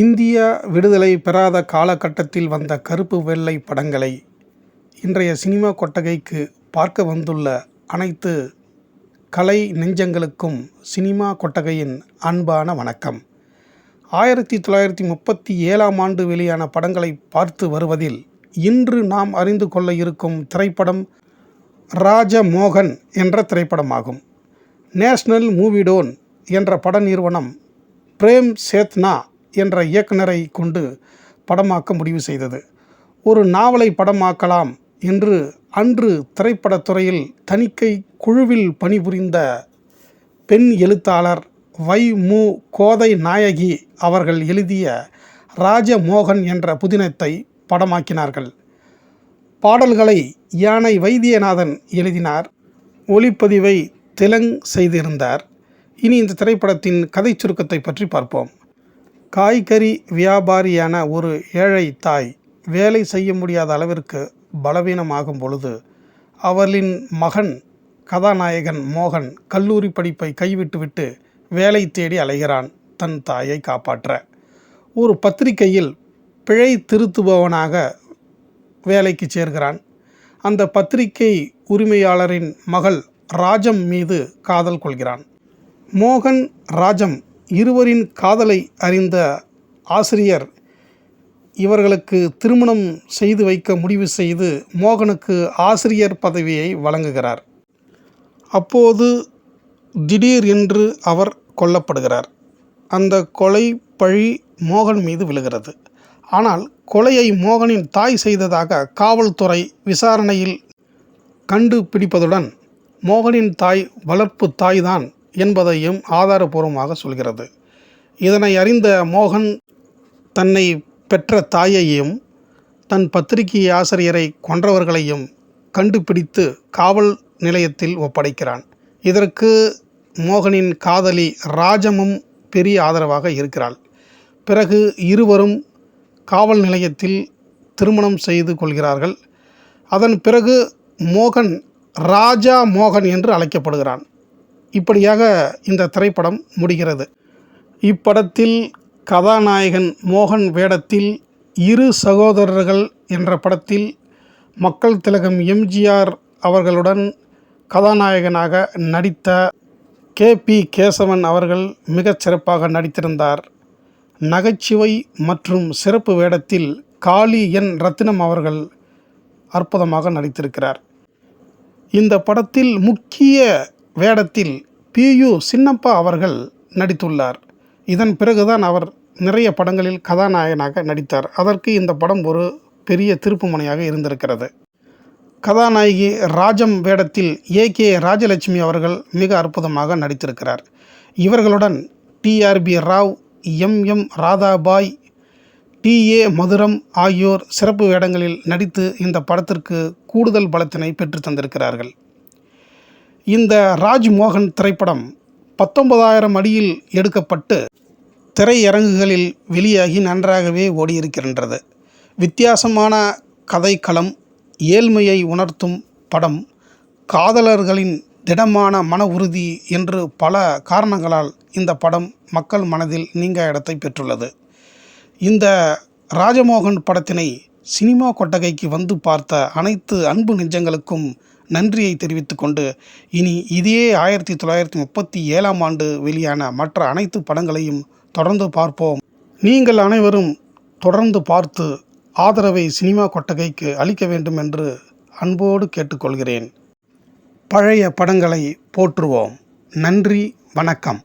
India விடுதலை பெறாத காலகட்டத்தில் வந்த கருப்பு வெள்ளை படங்களை இன்றைய சினிமா கொட்டகைக்கு பார்க்க வந்துள்ள அனைத்து கலை நெஞ்சங்களுக்கும் சினிமா கொட்டகையின் அன்பான வணக்கம். ஆயிரத்தி தொள்ளாயிரத்தி முப்பத்தி ஏழாம் ஆண்டு வெளியான படங்களை பார்த்து வருவதில் இன்று நாம் அறிந்து கொள்ள இருக்கும் திரைப்படம் ராஜமோகன் என்ற திரைப்படமாகும். நேஷ்னல் மூவிடோன் என்ற பட நிறுவனம் பிரேம் சேத்னா என்ற இயக்குனரை கொண்டு படமாக்க முடிவு செய்தது. ஒரு நாவலை படமாக்கலாம் என்று அன்று திரைப்படத்துறையில் தணிக்கை குழுவில் பணிபுரிந்த பெண் எழுத்தாளர் வை. மு. கோதை நாயகி அவர்கள் எழுதிய ராஜமோகன் என்ற புதினத்தை படமாக்கினார்கள். பாடல்களை யானை வைத்தியநாதன் எழுதினார். ஒளிப்பதிவை தெலுங் செய்திருந்தார். இனி இந்த திரைப்படத்தின் கதை சுருக்கத்தை பற்றி பார்ப்போம். காய்கறி வியாபாரியான ஒரு ஏழை தாய் வேலை செய்ய முடியாத அளவிற்கு பலவீனமாகும் பொழுது அவளின் மகன் கதாநாயகன் மோகன் கல்லூரி படிப்பை கைவிட்டுவிட்டு வேலை தேடி அலைகிறான் தன் தாயை காப்பாற்ற. ஒரு பத்திரிகையில் பிழை திருத்துபவனாக வேலைக்கு சேர்கிறான். அந்த பத்திரிகை உரிமையாளரின் மகள் ராஜம் மீது காதல் கொள்கிறான். மோகன் ராஜம் இருவரின் காதலை அறிந்த ஆசிரியர் இவர்களுக்கு திருமணம் செய்து வைக்க முடிவு செய்து மோகனுக்கு ஆசிரியர் பதவியை வழங்குகிறார். அப்போது திடீர் என்று அவர் கொல்லப்படுகிறார். அந்த கொலை பழி மோகன் மீது விழுகிறது. ஆனால் கொலையை மோகனின் தாய் செய்ததாக காவல்துறை விசாரணையில் கண்டுபிடிப்பதுடன் மோகனின் தாய் வளர்ப்பு தாய்தான் என்பதையும் ஆதாரபூர்வமாக சொல்கிறது. இதனை அறிந்த மோகன் தன்னை பெற்ற தாயையும் தன் பத்திரிகை ஆசிரியரை கொன்றவர்களையும் கண்டுபிடித்து காவல் நிலையத்தில் ஒப்படைக்கிறான். இதற்கு மோகனின் காதலி ராஜமும் பெரிய ஆதரவாக இருக்கிறாள். பிறகு இருவரும் காவல் நிலையத்தில் திருமணம் செய்து கொள்கிறார்கள். அதன் பிறகு மோகன் ராஜா மோகன் என்று அழைக்கப்படுகிறான். இப்படியாக இந்த திரைப்படம் முடிகிறது. இப்படத்தில் கதாநாயகன் மோகன் வேடத்தில் இரு சகோதரர்கள் என்ற படத்தில் மக்கள் திலகம் எம்ஜிஆர் அவர்களுடன் கதாநாயகனாக நடித்த கே. பி. கேசவன் அவர்கள் மிகச் சிறப்பாக நடித்திருந்தார். நகைச்சுவை மற்றும் சிறப்பு வேடத்தில் காளி என். ரத்தினம் அவர்கள் அற்புதமாக நடித்திருக்கிறார். இந்த படத்தில் முக்கிய வேடத்தில் பியு சின்னப்பா அவர்கள் நடித்துள்ளார். இதன் பிறகுதான் அவர் நிறைய படங்களில் கதாநாயகனாக நடித்தார். அதற்கு இந்த படம் ஒரு பெரிய திருப்புமுனையாக இருந்திருக்கிறது. கதாநாயகி ராஜம் வேடத்தில் ஏ. கே. ராஜலட்சுமி அவர்கள் மிக அற்புதமாக நடித்திருக்கிறார். இவர்களுடன் TRB Rao M. M. Radhabai T. A. Mathuram ஆகியோர் சிறப்பு வேடங்களில் நடித்து இந்த படத்திற்கு கூடுதல் பலத்தினை பெற்று தந்திருக்கிறார்கள். இந்த ராஜ்மோகன் திரைப்படம் பத்தொன்பதாயிரம் அடியில் எடுக்கப்பட்டு திரையரங்குகளில் வெளியாகி நன்றாகவே ஓடியிருக்கின்றது. வித்தியாசமான கதைக்களம் ஏழ்மையை உணர்த்தும் படம் காதலர்களின் திடமான மன உறுதி என்று பல காரணங்களால் இந்த படம் மக்கள் மனதில் நீங்க இடத்தை பெற்றுள்ளது. இந்த ராஜமோகன் படத்தினை சினிமா கொட்டகைக்கு வந்து பார்த்த அனைத்து அன்பு நெஞ்சங்களுக்கும் நன்றியை தெரிவித்துக்கொண்டு இனி இதே ஆயிரத்தி தொள்ளாயிரத்தி முப்பத்தி ஏழாம் ஆண்டு வெளியான மற்ற அனைத்து படங்களையும் தொடர்ந்து பார்ப்போம். நீங்கள் அனைவரும் தொடர்ந்து பார்த்து ஆதரவை சினிமா கொட்டகைக்கு அளிக்க வேண்டும் என்று அன்போடு கேட்டுக்கொள்கிறேன். பழைய படங்களை போற்றுவோம். நன்றி வணக்கம்.